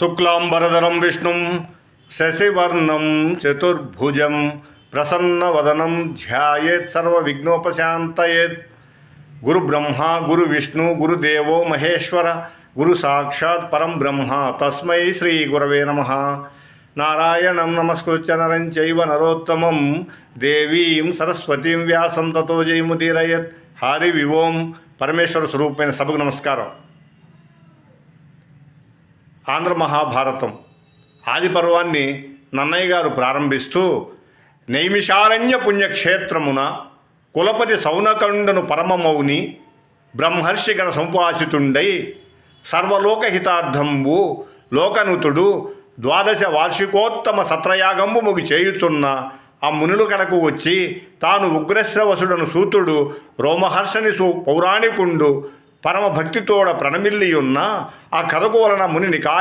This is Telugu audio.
శుక్లాంబరధరం విష్ణుం శశివర్ణం చతుర్భుజం ప్రసన్నవదనం ధ్యాయేత్ సర్వ విఘ్నోపశాంతయేత్ గురు బ్రహ్మ గురు విష్ణు గురుదేవో మహేశ్వర గురు సాక్షాత్ పరం బ్రహ్మ. తస్మై శ్రీ గురవే నమ. నారాయణం నమస్కృత్య నరం చైవ నరోత్తమం. దేవీం సరస్వతీం వ్యాసం తతో జయముదీరయత్. హరి వివోం. పరమేశ్వర స్వరూపమైన సభకు నమస్కారం. ఆంధ్ర మహాభారతం ఆది పర్వాన్ని నన్నయ్య గారు ప్రారంభిస్తూ నైమిషారణ్య పుణ్యక్షేత్రమున కులపతి సౌనకండను పరమమౌని బ్రహ్మర్షిగణ సంపాసితుండై సర్వలోకహితార్థంబు లోకనుతుడు ద్వాదశ వార్షికోత్తమ సత్రయాగంబు ముగి చేయుతున్న ఆ మునులు కడకు వచ్చి తాను ఉగ్రశ్రవసుడను సూతుడు రోమహర్షని సూ పౌరాణికుండు పరమ భక్తితోడ ప్రణమిల్లియున్న ఆ కథకు వలన ముని నికా